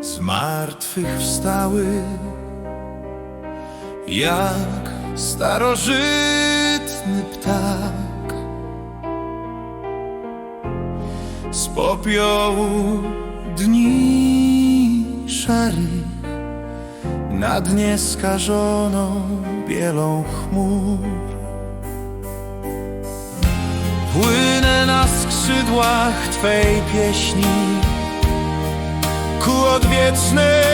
zmartwychwstały jak starożytny ptak z popiołu dni szarych na dnie skażoną bielą chmur. Płynę na skrzydłach Twej pieśni ku odwiecznej